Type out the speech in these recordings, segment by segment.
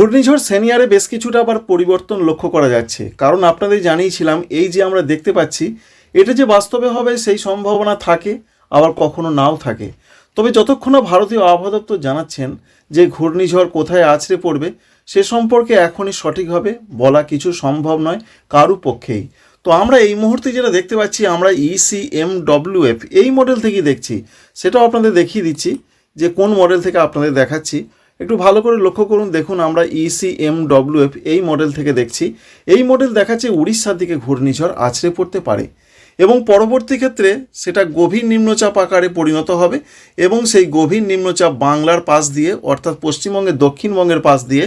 ঘূর্ণিঝড় সেনিয়ারে বেশ কিছুটা আবার পরিবর্তন লক্ষ্য করা যাচ্ছে। কারণ আপনাদের জানিয়েছিলাম, এই যে আমরা দেখতে পাচ্ছি, এটা যে বাস্তবে হবে সেই সম্ভাবনা থাকে, আবার কখনো নাও থাকে। তবে যতক্ষণ না ভারতীয় আবহাওয়া দপ্তর জানাচ্ছেন যে ঘূর্ণিঝড় কোথায় আছড়ে পড়বে, সে সম্পর্কে এখনই সঠিকভাবে বলা কিছু সম্ভব নয় কারু পক্ষেই। তো আমরা এই মুহূর্তে যেটা দেখতে পাচ্ছি, আমরা ইসি এম ডব্লিউ এফ এই মডেল থেকেই দেখছি। সেটাও আপনাদের দেখিয়ে দিচ্ছি যে কোন মডেল থেকে আপনাদের দেখাচ্ছি। একটু ভালো করে লক্ষ্য করুন, দেখুন আমরা E EC M W F এই মডেল থেকে দেখছি। এই মডেল দেখাচ্ছে উড়িষ্যার দিকে ঘূর্ণিঝড় আছড়ে পড়তে পারে এবং পরবর্তী ক্ষেত্রে সেটা গভীর নিম্নচাপ আকারে পরিণত হবে এবং সেই গভীর নিম্নচাপ বাংলার পাশ দিয়ে, অর্থাৎ পশ্চিমবঙ্গের দক্ষিণবঙ্গের পাশ দিয়ে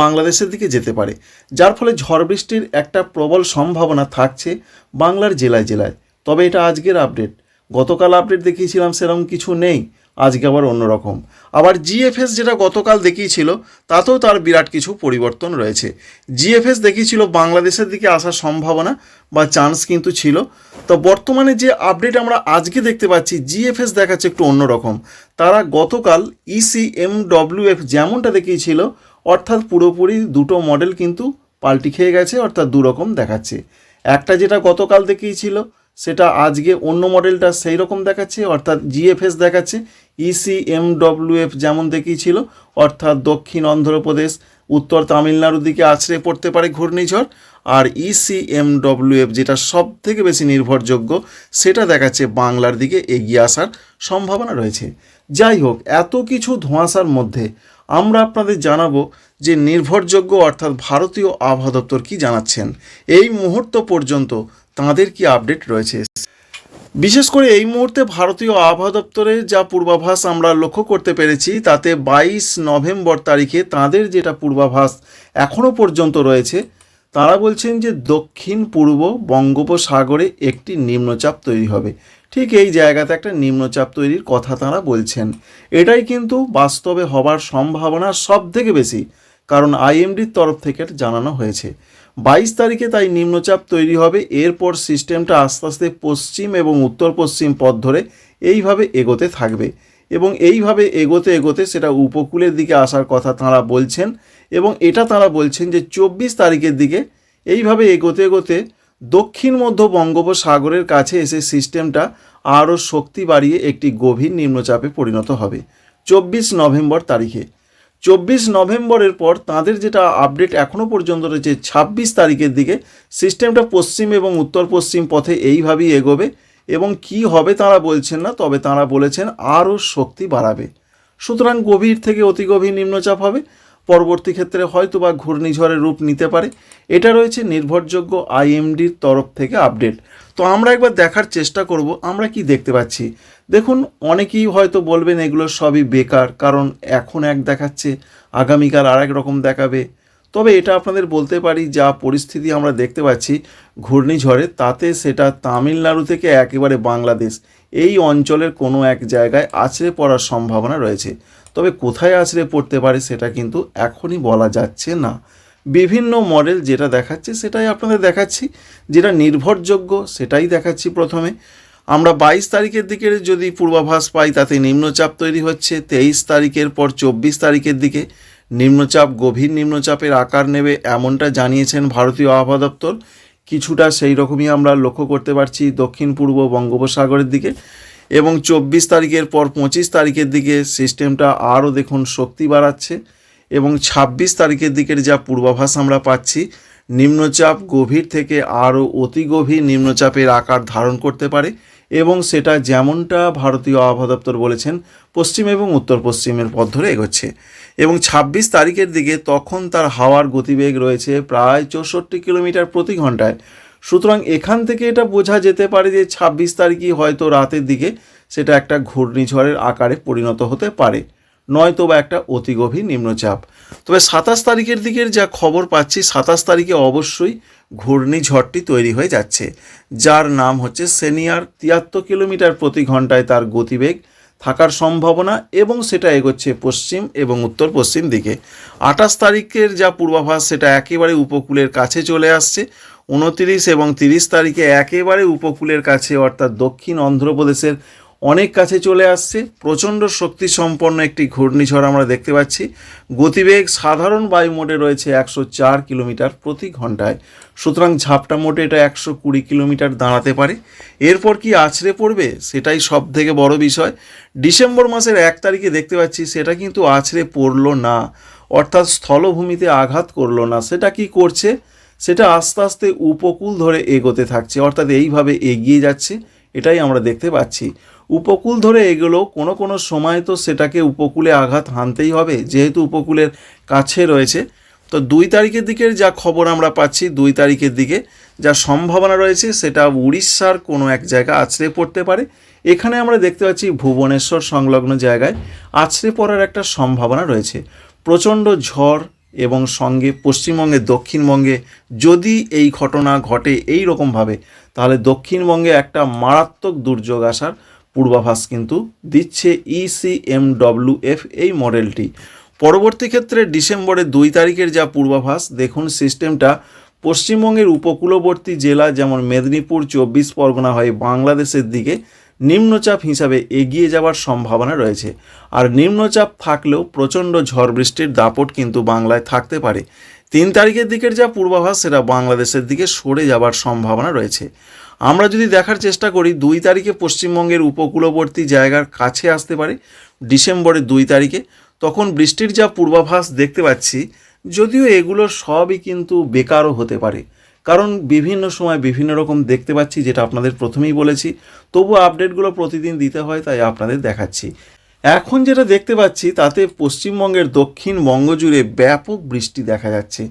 বাংলাদেশের দিকে যেতে পারে। যার ফলে ঝড় বৃষ্টির একটা প্রবল সম্ভাবনা থাকছে বাংলার জেলায় জেলায়। তবে এটা আজকের আপডেট গতকাল আপডেট দেখিয়েছিলাম, সেরকম কিছু নেই। আজকে আবার অন্যরকম। আবার জিএফএস যেটা গতকাল দেখিয়েছিল, তাতেও তার বিরাট কিছু পরিবর্তন রয়েছে। জিএফএস দেখিয়েছিল বাংলাদেশের দিকে আসার সম্ভাবনা বা চান্স কিন্তু ছিল। তো বর্তমানে যে আপডেট আমরা আজকে দেখতে পাচ্ছি জিএফএস দেখাচ্ছে একটু অন্যরকম। তারা গতকাল E ইসিএমডব্লিউএফ যেমনটা দেখিয়েছিল, অর্থাৎ পুরোপুরি দুটো মডেল কিন্তু পাল্টি খেয়ে গেছে, অর্থাৎ দুরকম দেখাচ্ছে। একটা যেটা গতকাল দেখিয়েছিল, সেটা আজকে অন্য মডেলটা সেই রকম দেখাচ্ছে, অর্থাৎ জিএফএস দেখাচ্ছে। E ইসিএমডব্লিউএফ যেমন দেখিয়েছিল অর্থাৎ দক্ষিণ অন্ধ্রপ্রদেশ, উত্তর তামিলনাড়ুর দিকে আছড়ে পড়তে পারে ঘূর্ণিঝড়, আর E ইসিএমডব্লিউএফ যেটা সব থেকে বেশি নির্ভরযোগ্য, সেটা দেখাচ্ছে বাংলার দিকে এগিয়ে আসার সম্ভাবনা রয়েছে। যাই হোক, এত কিছু ধোঁয়াশার মধ্যে আমরা আপনাদের জানাব যে নির্ভরযোগ্য অর্থাৎ ভারতীয় আবহাওয়া দপ্তর কী জানাচ্ছেন। এই মুহূর্ত পর্যন্ত তাঁদের কি আপডেট রয়েছে? বিশেষ করে এই মুহূর্তে ভারতীয় আবহাওয়া দপ্তরের যা পূর্বাভাস আমরা লক্ষ্য করতে পেরেছি, তাতে বাইশ নভেম্বর তারিখে তাদের যেটা পূর্বাভাস এখনও পর্যন্ত রয়েছে, তারা বলছেন যে দক্ষিণ পূর্ব বঙ্গোপসাগরে একটি নিম্নচাপ তৈরি হবে। ঠিক এই জায়গাতে একটা নিম্নচাপ তৈরির কথা তারা বলছেন। এটাই কিন্তু বাস্তবে হবার সম্ভাবনা সব থেকে বেশি, কারণ আইএমডির তরফ থেকে জানানো হয়েছে। বাইশ তারিখে তাই নিম্নচাপ তৈরি হবে। এরপর সিস্টেমটা আস্তে আস্তে পশ্চিম এবং উত্তর পশ্চিম পথ ধরে এইভাবে এগোতে থাকবে এবং এইভাবে এগোতে এগোতে সেটা উপকূলের দিকে আসার কথা তাঁরা বলছেন এবং এটা তাঁরা বলছেন যে চব্বিশ তারিখের দিকে এইভাবে এগোতে এগোতে দক্ষিণ মধ্য বঙ্গোপসাগরের কাছে এসে সিস্টেমটা আরও শক্তি বাড়িয়ে একটি গভীর নিম্নচাপে পরিণত হবে। চব্বিশ নভেম্বর তারিখে চব্বিশ নভেম্বরের পর তাদের যেটা আপডেট এখনও পর্যন্ত রয়েছে, ছাব্বিশ তারিখের দিকে সিস্টেমটা পশ্চিম এবং উত্তর পশ্চিম পথে এইভাবেই এগোবে এবং কি হবে তারা বলছেন না, তবে তারা বলেছেন আরও শক্তি বাড়াবে। সুতরাং গভীর থেকে অতি গভীর নিম্নচাপ হবে। পরবর্তী ক্ষেত্রে হয়তো বা ঘূর্ণিঝড়ের রূপ নিতে পারে। এটা রয়েছে নির্ভরযোগ্য আইএমডির তরফ থেকে আপডেট। তো আমরা একবার দেখার চেষ্টা করব, আমরা কি দেখতে পাচ্ছি? দেখুন, অনেকেই হয়তো বলবেন এগুলো সবই বেকার, কারণ এখন এক দেখাচ্ছে, আগামীকাল আর এক রকম দেখাবে। তবে এটা আপনাদের বলতে পারি, যা পরিস্থিতি আমরা দেখতে পাচ্ছি ঘূর্ণিঝড়ে, তাতে সেটা তামিলনাড়ু থেকে একেবারে বাংলাদেশ। এই অঞ্চলের কোনো এক জায়গায় আছড়ে পড়ার সম্ভাবনা রয়েছে। তবে কোথায় আছড়ে পড়তে পারে সেটা কিন্তু এখনই বলা যাচ্ছে না। বিভিন্ন মডেল যেটা দেখাচ্ছে সেটাই আপনাদের দেখাচ্ছি, যেটা নির্ভরযোগ্য সেটাই দেখাচ্ছি প্রথমে। আমরা বাইশ তারিখের দিকে যদি পূর্বাভাস পাই, তাতে নিম্নচাপ তৈরি হচ্ছে। তেইশ তারিখের পর চব্বিশ তারিখের দিকে নিম্নচাপ, গভীর নিম্নচাপের আকার নেবে এমনটা জানিয়েছেন ভারতীয় আবহাওয়া দপ্তর। কিছুটা সেই রকমই আমরা লক্ষ্য করতে পারছি দক্ষিণ পূর্ব বঙ্গোপসাগরের দিকে। এবং চব্বিশ তারিখের পর পঁচিশ তারিখের দিকে সিস্টেমটা আরও দেখুন শক্তি বাড়াচ্ছে এবং ছাব্বিশ তারিখের দিকের যা পূর্বাভাস আমরা পাচ্ছি, নিম্নচাপ গভীর থেকে আরও অতি গভীর নিম্নচাপের আকার ধারণ করতে পারে এবং সেটা যেমনটা ভারতীয় আবহাওয়া দপ্তর বলেছেন, পশ্চিম এবং উত্তর পশ্চিমের পথ ধরে এগোচ্ছে। এবং ছাব্বিশ তারিখের দিকে তখন তার হাওয়ার গতিবেগ রয়েছে প্রায় চৌষট্টি কিলোমিটার প্রতি ঘন্টায়। সুতরাং এখান থেকে এটা বোঝা যেতে পারে যে ছাব্বিশ তারিখই হয়তো রাতের দিকে সেটা একটা ঘূর্ণিঝড়ের আকারে পরিণত হতে পারে, নয়তো বা একটা অতি গভীর নিম্নচাপ। তবে সাতাশ তারিখের দিকের যা খবর পাচ্ছি, সাতাশ তারিখে অবশ্যই ঘূর্ণিঝড়টি তৈরি হয়ে যাচ্ছে, যার নাম হচ্ছে সেনিয়ার তিয়াত্তর কিলোমিটার প্রতি ঘন্টায় তার গতিবেগ থাকার সম্ভাবনা এবং সেটা এগোচ্ছে পশ্চিম এবং উত্তর পশ্চিম দিকে। আঠাশ তারিখের যা পূর্বাভাস, সেটা একেবারে উপকূলের কাছে চলে আসছে। উনতিরিশ এবং তিরিশ তারিখে একেবারে উপকূলের কাছে, অর্থাৎ দক্ষিণ অন্ধ্রপ্রদেশের অনেক কাছে চলে আসছে। প্রচণ্ড শক্তি সম্পন্ন একটি ঘূর্ণিঝড় আমরা দেখতে পাচ্ছি। গতিবেগ সাধারণ বায়ু মোডে রয়েছে একশো চার কিলোমিটার প্রতি ঘন্টায় সুতরাং ঝাপটা মোটে এটা একশো কুড়ি কিলোমিটার দাঁড়াতে পারে। এরপর কি আছড়ে পড়বে? সেটাই সব থেকে বড় বিষয়। ডিসেম্বর মাসের এক তারিখে দেখতে পাচ্ছি সেটা কিন্তু আছড়ে পড়ল না, অর্থাৎ স্থলভূমিতে আঘাত করল না। সেটা কি করছে? সেটা আস্তে আস্তে উপকূল ধরে এগোতে থাকছে, অর্থাৎ এইভাবে এগিয়ে যাচ্ছে, এটাই আমরা দেখতে পাচ্ছি। উপকূল ধরে এগুলো, কোনো কোনো সময় তো সেটাকে উপকূলে আঘাত হানতেই হবে, যেহেতু উপকূলের কাছে রয়েছে। তো দুই তারিখের দিকের যা খবর আমরা পাচ্ছি, দুই তারিখের দিকে যা সম্ভাবনা রয়েছে, সেটা উড়িষ্যার কোনো এক জায়গা আছড়ে পড়তে পারে। এখানে আমরা দেখতে পাচ্ছি ভুবনেশ্বর সংলগ্ন জায়গায় আছড়ে পড়ার একটা সম্ভাবনা রয়েছে। প্রচণ্ড ঝড় এবং সঙ্গে পশ্চিমবঙ্গে, দক্ষিণবঙ্গে যদি এই ঘটনা ঘটে এই রকমভাবে তাহলে দক্ষিণবঙ্গে একটা মারাত্মক দুর্যোগ আসার পূর্বাভাস কিন্তু দিচ্ছে E ইসিএমডব্লিউএফ এই মডেলটি। পরবর্তী ক্ষেত্রে ডিসেম্বরের দুই তারিখের যা পূর্বাভাস, দেখুন সিস্টেমটা পশ্চিমবঙ্গের উপকূলবর্তী জেলা যেমন মেদিনীপুর, চব্বিশ পরগনা হয়ে বাংলাদেশের দিকে নিম্নচাপ হিসাবে এগিয়ে যাওয়ার সম্ভাবনা রয়েছে। আর নিম্নচাপ থাকলেও প্রচণ্ড ঝড় বৃষ্টির দাপট কিন্তু বাংলায় থাকতে পারে। তিন তারিখের দিকের যা পূর্বাভাস, সেটা বাংলাদেশের দিকে সরে যাওয়ার সম্ভাবনা রয়েছে। আমরা যদি দেখার চেষ্টা করি, দুই তারিখে পশ্চিমবঙ্গের উপকূলবর্তী জায়গার কাছে আসতে পারে, ডিসেম্বরের দুই তারিখে। তখন বৃষ্টির যা পূর্বাভাস দেখতে পাচ্ছি, যদিও এগুলো সবই কিন্তু বেকারও হতে পারে। কারণ বিভিন্ন সময় বিভিন্ন রকম দেখতে পাচ্ছি, যেটা আপনাদের প্রথমেই বলেছি। তবু আপডেটগুলো প্রতিদিন দিতে হয়, তাই আপনাদের দেখাচ্ছি। এখন যেটা দেখতে পাচ্ছি, তাতে পশ্চিমবঙ্গের দক্ষিণ বঙ্গ জুড়ে ব্যাপক বৃষ্টি দেখা যাচ্ছে।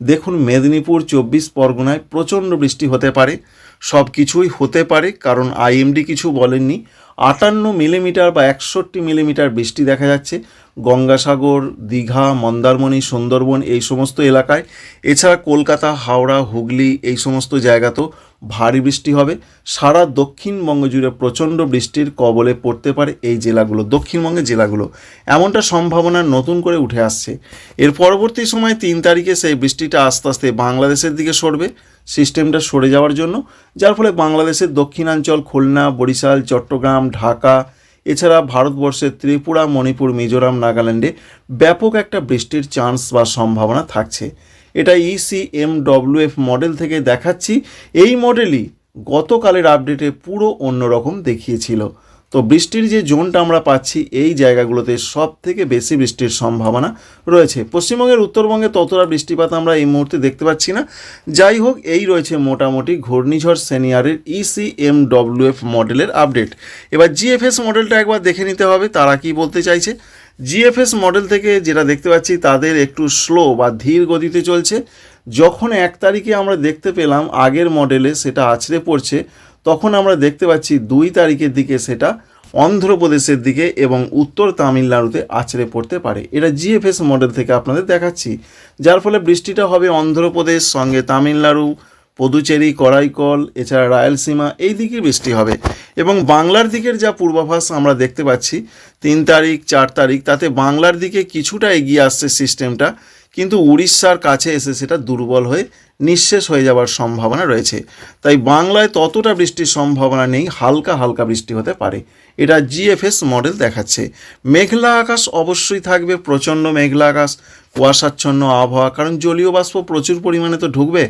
দেখুন, মেদিনীপুর চব্বিশ পরগনায় প্রচণ্ড বৃষ্টি হতে পারে। সব কিছুই হতে পারে, কারণ আইএমডি কিছু বলেননি। আটান্ন মিলিমিটার বা একষট্টি মিলিমিটার বৃষ্টি দেখা যাচ্ছে। গঙ্গাসাগর, দীঘা, মন্দারমণি, সুন্দরবন এই সমস্ত এলাকায়। এছাড়া কলকাতা, হাওড়া, হুগলি এই সমস্ত জায়গাতেও ভারী বৃষ্টি হবে। সারা দক্ষিণবঙ্গ জুড়ে প্রচণ্ড বৃষ্টির কবলে পড়তে পারে এই জেলাগুলো, দক্ষিণবঙ্গের জেলাগুলো। এমনটা সম্ভাবনা নতুন করে উঠে আসছে। এর পরবর্তী সময় তিন তারিখে সেই বৃষ্টিটা আস্তে আস্তে বাংলাদেশের দিকে সরবে। সিস্টেমটা সরে যাওয়ার জন্য, যার ফলে বাংলাদেশের দক্ষিণাঞ্চল, খুলনা, বরিশাল, চট্টগ্রাম, ঢাকা, এছাড়া ভারতবর্ষের ত্রিপুরা, মণিপুর, মিজোরাম, নাগাল্যান্ডে ব্যাপক একটা বৃষ্টির চান্স বা সম্ভাবনা থাকছে। এটা E ইসিএমডব্লিউএফ মডেল থেকে দেখাচ্ছি। এই মডেলই গতকালের আপডেটে পুরো অন্যরকম দেখিয়েছিল। তো বৃষ্টির যে জোনটা আমরা পাচ্ছি, এই জায়গাগুলোতে সব থেকে বেশি বৃষ্টির সম্ভাবনা রয়েছে। পশ্চিমবঙ্গের উত্তরবঙ্গে ততটা বৃষ্টিপাত আমরা এই মুহূর্তে দেখতে পাচ্ছি না। যাই হোক, এই রয়েছে মোটামুটি ঘূর্ণিঝড় সেনিয়ারের E ইসিএমডব্লিউএফ মডেলের আপডেট। এবার জিএফএস মডেলটা একবার দেখে নিতে হবে, তারা কি বলতে চাইছে? জিএফএস মডেল থেকে যেটা দেখতে পাচ্ছি, তাদের একটু স্লো বা ধীর গতিতে চলছে। যখন এক তারিখে আমরা দেখতে পেলাম, আগের মডেলে সেটা আছড়ে পড়ছে তখন আমরা দেখতে পাচ্ছি দুই তারিখের দিকে সেটা অন্ধ্রপ্রদেশের দিকে এবং উত্তর তামিলনাড়ুতে আছড়ে পড়তে পারে। এটা জিএফএস মডেল থেকে আপনাদের দেখাচ্ছি। যার ফলে বৃষ্টিটা হবে অন্ধ্রপ্রদেশ, সঙ্গে তামিলনাড়ু, পদুচেরি, করাইকল, এছাড়া রায়লসীমা, এই দিকে বৃষ্টি হবে। এবং বাংলার দিকের যা পূর্বাভাস আমরা দেখতে পাচ্ছি, তিন তারিখ, চার তারিখ, তাতে বাংলার দিকে কিছুটা এগিয়ে আসছে সিস্টেমটা কিন্তু উড়িষ্যার কাছে এসে সেটা দুর্বল হয়ে নিঃশেষ হয়ে যাওয়ার সম্ভাবনা রয়েছে। তাই বাংলায় ততটা বৃষ্টির সম্ভাবনা নেই, হালকা হালকা বৃষ্টি হতে পারে। এটা জিএফএস মডেল দেখাচ্ছে। মেঘলা আকাশ অবশ্যই থাকবে, প্রচণ্ড মেঘলা আকাশ, কুয়াশাচ্ছন্ন আবহাওয়া, কারণ জলীয় বাষ্প প্রচুর পরিমাণে তো ঢুকবে।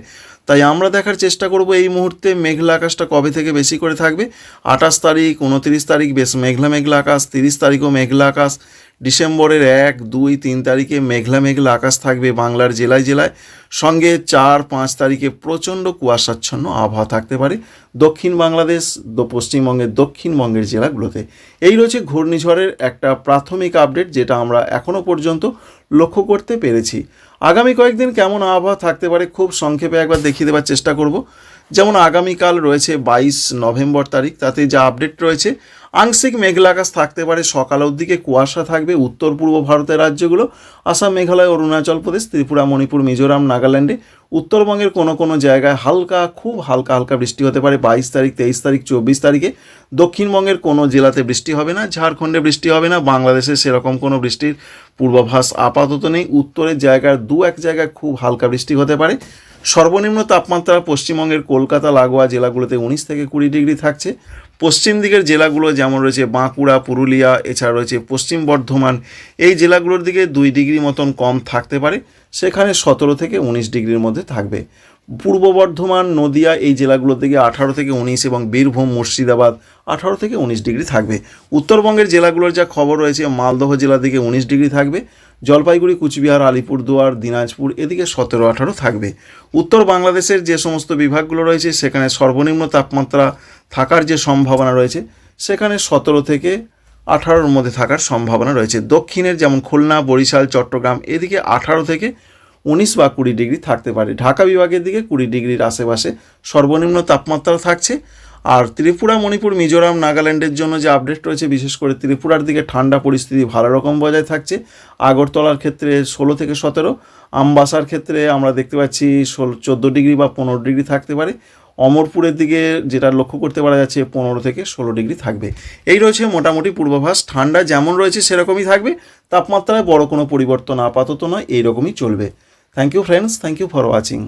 তাই আমরা দেখার চেষ্টা করব এই মুহূর্তে মেঘলা আকাশটা কবে থেকে বেশি করে থাকবে। আঠাশ তারিখ, উনতিরিশ তারিখ, বেশ মেঘলা মেঘলা আকাশ, তিরিশ তারিখও মেঘলা আকাশ। ডিসেম্বরের এক, দুই, তিন তারিখে মেঘলা মেঘলা আকাশ থাকবে বাংলার জেলায় জেলায়। সঙ্গে চার, পাঁচ তারিখে প্রচণ্ড কুয়াশাচ্ছন্ন আবহাওয়া থাকতে পারে দক্ষিণ বাংলাদেশ পশ্চিমবঙ্গের দক্ষিণবঙ্গের জেলাগুলোতে। এই রয়েছে ঘূর্ণিঝড়ের একটা প্রাথমিক আপডেট যেটা আমরা এখনও পর্যন্ত লক্ষ্য করতে পেরেছি। আগামী কয়েকদিন কেমন আবহাওয়া থাকতে পারে খুব সংক্ষেপে একবার দেখিয়ে দেওয়ার চেষ্টা করব। যেমন আগামীকাল রয়েছে বাইশ নভেম্বর তারিখ, তাতে যা আপডেট রয়েছে, আংশিক মেঘলা আকাশ থাকতে পারে সকালের দিকে কুয়াশা থাকবে উত্তর পূর্ব ভারতের রাজ্যগুলো, আসাম, মেঘালয়, অরুণাচল প্রদেশ, ত্রিপুরা, মণিপুর, মিজোরাম, নাগাল্যান্ডে। উত্তরবঙ্গের কোনো কোনো জায়গায় হালকা, খুব হালকা হালকা বৃষ্টি হতে পারে বাইশ তারিখ, তেইশ তারিখ, চব্বিশ তারিখে। দক্ষিণবঙ্গের কোনো জেলাতে বৃষ্টি হবে না, ঝাড়খণ্ডে বৃষ্টি হবে না, বাংলাদেশে সেরকম কোনো বৃষ্টির পূর্বাভাস আপাতত নেই। উত্তরের জায়গার দু এক জায়গায় খুব হালকা বৃষ্টি হতে পারে। সর্বনিম্ন তাপমাত্রা পশ্চিমবঙ্গের কলকাতা, লাগোয়া জেলাগুলোতে উনিশ থেকে কুড়ি ডিগ্রি থাকছে। পশ্চিম দিকের জেলাগুলো যেমন রয়েছে বাঁকুড়া, পুরুলিয়া, এছাড়া রয়েছে পশ্চিম বর্ধমান, এই জেলাগুলোর দিকে দুই ডিগ্রি মতন কম থাকতে পারে। সেখানে সতেরো থেকে উনিশ ডিগ্রির মধ্যে থাকবে। পূর্ব বর্ধমান, নদিয়া এই জেলাগুলোর দিকে আঠারো থেকে উনিশ এবং বীরভূম, মুর্শিদাবাদ আঠারো থেকে উনিশ ডিগ্রি থাকবে। উত্তরবঙ্গের জেলাগুলোর যা খবর রয়েছে, মালদহ জেলার দিকে উনিশ ডিগ্রি থাকবে। জলপাইগুড়ি, কুচবিহার, আলিপুরদুয়ার, দিনাজপুর, এদিকে সতেরো, আঠারো থাকবে। উত্তর বাংলাদেশের যে সমস্ত বিভাগগুলো রয়েছে, সেখানে সর্বনিম্ন তাপমাত্রা থাকার যে সম্ভাবনা রয়েছে, সেখানে সতেরো থেকে আঠারোর মধ্যে থাকার সম্ভাবনা রয়েছে। দক্ষিণের যেমন খুলনা, বরিশাল, চট্টগ্রাম, এদিকে আঠারো থেকে উনিশ বা কুড়ি ডিগ্রি থাকতে পারে। ঢাকা বিভাগের দিকে কুড়ি ডিগ্রির আশেপাশে সর্বনিম্ন তাপমাত্রা থাকছে। আর ত্রিপুরা, মণিপুর, মিজোরাম, নাগাল্যান্ডের জন্য যে আপডেট রয়েছে, বিশেষ করে ত্রিপুরার দিকে ঠান্ডা পরিস্থিতি ভালো রকম বজায় থাকছে। আগরতলার ক্ষেত্রে ষোলো থেকে সতেরো, আমবাসার ক্ষেত্রে আমরা দেখতে পাচ্ছি ষোলো, চোদ্দ ডিগ্রি বা পনেরো ডিগ্রি থাকতে পারে। অমরপুরের দিকে যেটা লক্ষ্য করতে পারা যাচ্ছে, পনেরো থেকে ষোলো ডিগ্রি থাকবে। এই রয়েছে মোটামুটি পূর্বাভাস। ঠান্ডা যেমন রয়েছে, সেরকমই থাকবে। তাপমাত্রায় বড় কোনো পরিবর্তন আপাতত নয়, এইরকমই চলবে। Thank you friends thank you for watching